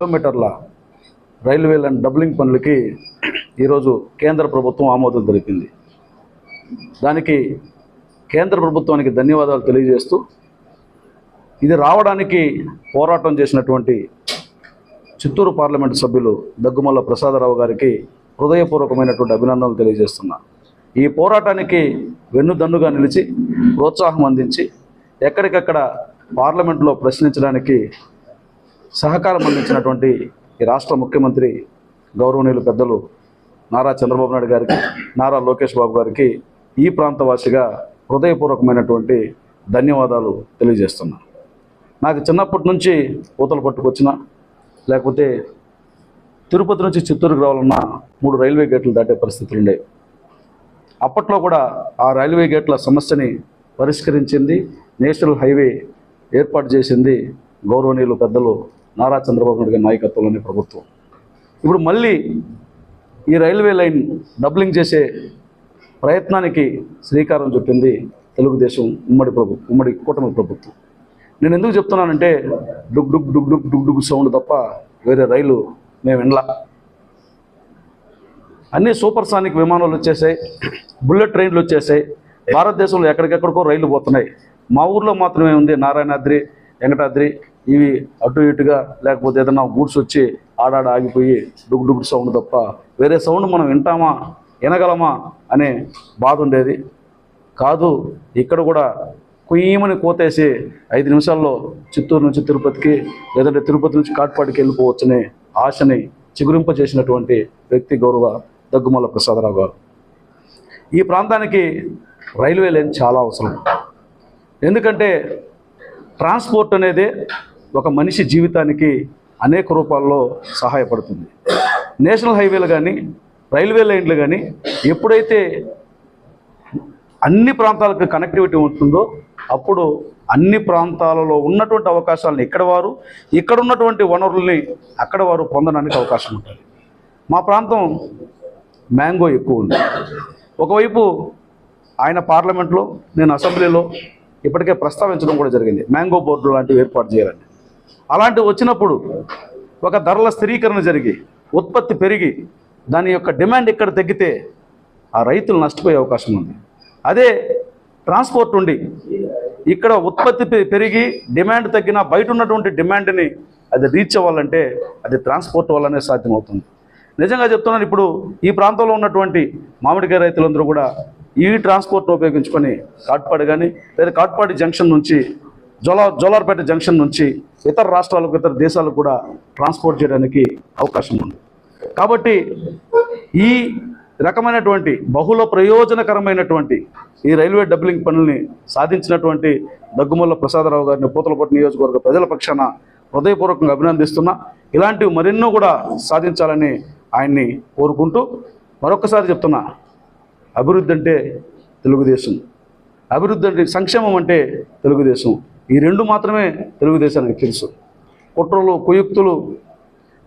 కిలోమీటర్ల railway line doubling పనులకి ఈరోజు కేంద్ర ప్రభుత్వం ఆమోదం తెలిపింది. దానికి కేంద్ర ప్రభుత్వానికి ధన్యవాదాలు తెలియజేస్తూ ఇది రావడానికి పోరాటం చేసినటువంటి చిత్తూరు పార్లమెంటు సభ్యులు దగ్గుమల్ల ప్రసాదరావు గారికి హృదయపూర్వకమైనటువంటి అభినందనలు తెలియజేస్తున్నా. ఈ పోరాటానికి వెన్నుదన్నుగా నిలిచి ప్రోత్సాహం అందించి ఎక్కడికక్కడ పార్లమెంట్లో ప్రశ్నించడానికి సహకారం అందించినటువంటి ఈ రాష్ట్ర ముఖ్యమంత్రి గౌరవనీయులు పెద్దలు నారా చంద్రబాబు నాయుడు గారికి నారా లోకేష్ బాబు గారికి ఈ ప్రాంతవాసిగా హృదయపూర్వకమైనటువంటి ధన్యవాదాలు తెలియజేస్తున్నాను నాకు చిన్నప్పటి నుంచి పూతలు పట్టుకొచ్చిన లేకపోతే తిరుపతి నుంచి చిత్తూరుకు రావాలన్న మూడు రైల్వే గేట్లు దాటే పరిస్థితులు ఉండేవి. అప్పట్లో కూడా ఆ రైల్వే గేట్ల సమస్యని పరిష్కరించింది నేషనల్ హైవే ఏర్పాటు చేసింది గౌరవనీయులు పెద్దలు నారా చంద్రబాబు నాయుడు గారి నాయకత్వంలోని ప్రభుత్వం. ఇప్పుడు మళ్ళీ ఈ రైల్వే లైన్ డబ్లింగ్ చేసే ప్రయత్నానికి శ్రీకారం చుట్టింది తెలుగుదేశం ఉమ్మడి ప్రభు ఉమ్మడి కూటమి ప్రభుత్వం. నేను ఎందుకు చెప్తున్నానంటే డుగ్ డుగ్ డుగ్ డుగ్ డుగ్ డుగ్ సౌండ్ తప్ప వేరే రైలు మేము వినలా. అన్ని సూపర్ సానిక్ విమానాలు వచ్చేసాయి బుల్లెట్ ట్రైన్లు వచ్చేసాయి భారతదేశంలో ఎక్కడికెక్కడికో రైళ్ళు పోతున్నాయి. మా ఊర్లో మాత్రమే ఉంది నారాయణాద్రి వెంకటాద్రి ఇవి అటు ఇటుగా లేకపోతే ఏదైనా గూడ్స్ వచ్చి ఆడాడ ఆగిపోయి డుగ్ డుగ్ సౌండ్ తప్ప వేరే సౌండ్ మనం వింటామా వినగలమా అనే బాధ ఉండేది. కాదు ఇక్కడ కూడా కుయ్యమని కోతేసి ఐదు నిమిషాల్లో చిత్తూరు నుంచి తిరుపతికి లేదంటే తిరుపతి నుంచి కాట్పాడికి వెళ్ళిపోవచ్చనే ఆశని చిగురింపజేసినటువంటి వ్యక్తి గౌరవ దగ్గుమల్ల ప్రసాదరావు గారు. ఈ ప్రాంతానికి రైల్వే లైన్ చాలా అవసరం. ఎందుకంటే ట్రాన్స్పోర్ట్ అనేది ఒక మనిషి జీవితానికి అనేక రూపాల్లో సహాయపడుతుంది. నేషనల్ హైవేలు కానీ రైల్వే లైన్లు కానీ ఎప్పుడైతే అన్ని ప్రాంతాలకు కనెక్టివిటీ ఉంటుందో అప్పుడు అన్ని ప్రాంతాలలో ఉన్నటువంటి అవకాశాలను ఇక్కడ వారు ఇక్కడ ఉన్నటువంటి వనరుల్ని అక్కడ వారు పొందడానికి అవకాశం ఉంటుంది. మా ప్రాంతం మ్యాంగో ఎక్కువ ఉంది. ఒకవైపు ఆయన పార్లమెంట్లో నేను అసెంబ్లీలో ఇప్పటికే ప్రస్తావించడం కూడా జరిగింది. మ్యాంగో బోర్డు లాంటివి ఏర్పాటు చేయాలని అలాంటివి వచ్చినప్పుడు ఒక ధరల స్థిరీకరణ జరిగి ఉత్పత్తి పెరిగి దాని యొక్క డిమాండ్ ఇక్కడ తగ్గితే ఆ రైతులు నష్టపోయే అవకాశం ఉంది. అదే ట్రాన్స్పోర్ట్ ఉండి ఇక్కడ ఉత్పత్తి పెరిగి డిమాండ్ తగ్గిన బయట ఉన్నటువంటి డిమాండ్ని అది రీచ్ అవ్వాలంటే అది ట్రాన్స్పోర్ట్ వల్లనే సాధ్యమవుతుంది. నిజంగా చెప్తున్నాను ఇప్పుడు ఈ ప్రాంతంలో ఉన్నటువంటి మామిడికాయ రైతులందరూ కూడా ఈ ట్రాన్స్పోర్ట్ను ఉపయోగించుకొని కాట్పాడు కానీ లేదా కాట్పాడి జంక్షన్ నుంచి జోలా జోలార్పేట జంక్షన్ నుంచి ఇతర రాష్ట్రాలకు ఇతర దేశాలకు కూడా ట్రాన్స్పోర్ట్ చేయడానికి అవకాశం ఉంది. కాబట్టి ఈ రకమైనటువంటి బహుళ ప్రయోజనకరమైనటువంటి ఈ రైల్వే డబ్లింగ్ పనుల్ని సాధించినటువంటి దగ్గుమల్ల ప్రసాదరావు గారిని పూతలపట్టు నియోజకవర్గ ప్రజల పక్షాన హృదయపూర్వకంగా అభినందిస్తున్నా. ఇలాంటివి మరెన్నో కూడా సాధించాలని ఆయన్ని కోరుకుంటూ మరొకసారి చెప్తున్నా. అభివృద్ధి అంటే తెలుగుదేశం. అభివృద్ధి అంటే సంక్షేమం అంటే తెలుగుదేశం. ఈ రెండు మాత్రమే తెలుగుదేశానికి తెలుసు. కుట్రలు కుయుక్తులు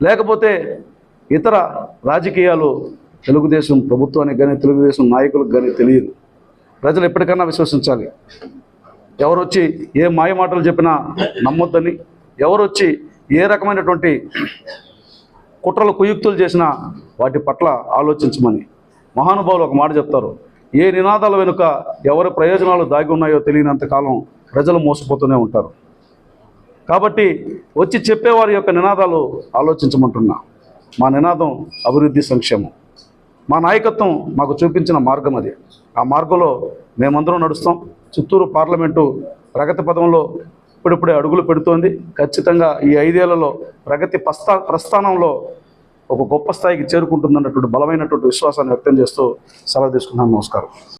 లేకపోతే ఇతర రాజకీయాలు తెలుగుదేశం ప్రభుత్వానికి కానీ తెలుగుదేశం నాయకులకు కానీ తెలియదు. ప్రజలు ఎప్పటికన్నా విశ్వసించాలి. ఎవరు వచ్చి ఏ మాయమాటలు చెప్పినా నమ్మొద్దని ఎవరు వచ్చి ఏ రకమైనటువంటి కుట్రలు కుయుక్తులు చేసినా వాటి పట్ల ఆలోచించమని మహానుభావులు ఒక మాట చెప్తారు. ఏ నినాదాల వెనుక ఎవరి ప్రయోజనాలు దాగి ఉన్నాయో తెలియనంత కాలం ప్రజలు మోసపోతూనే ఉంటారు. కాబట్టి వచ్చి చెప్పేవారి యొక్క నినాదాలు ఆలోచించమంటున్నా. మా నినాదం అభివృద్ధి సంక్షేమం. మా నాయకత్వం మాకు చూపించిన మార్గం అది. ఆ మార్గంలో మేమందరం నడుస్తాం. చిత్తూరు పార్లమెంటు ప్రగతి పదంలో ఇప్పుడిప్పుడే అడుగులు పెడుతోంది. ఖచ్చితంగా ఈ ఐదేళ్ళలో ప్రగతి ప్రస్థా ప్రస్థానంలో ఒక గొప్ప స్థాయికి చేరుకుంటుందన్నటువంటి బలమైనటువంటి విశ్వాసాన్ని వ్యక్తం చేస్తూ సెలవు తీసుకున్నాను నమస్కారం.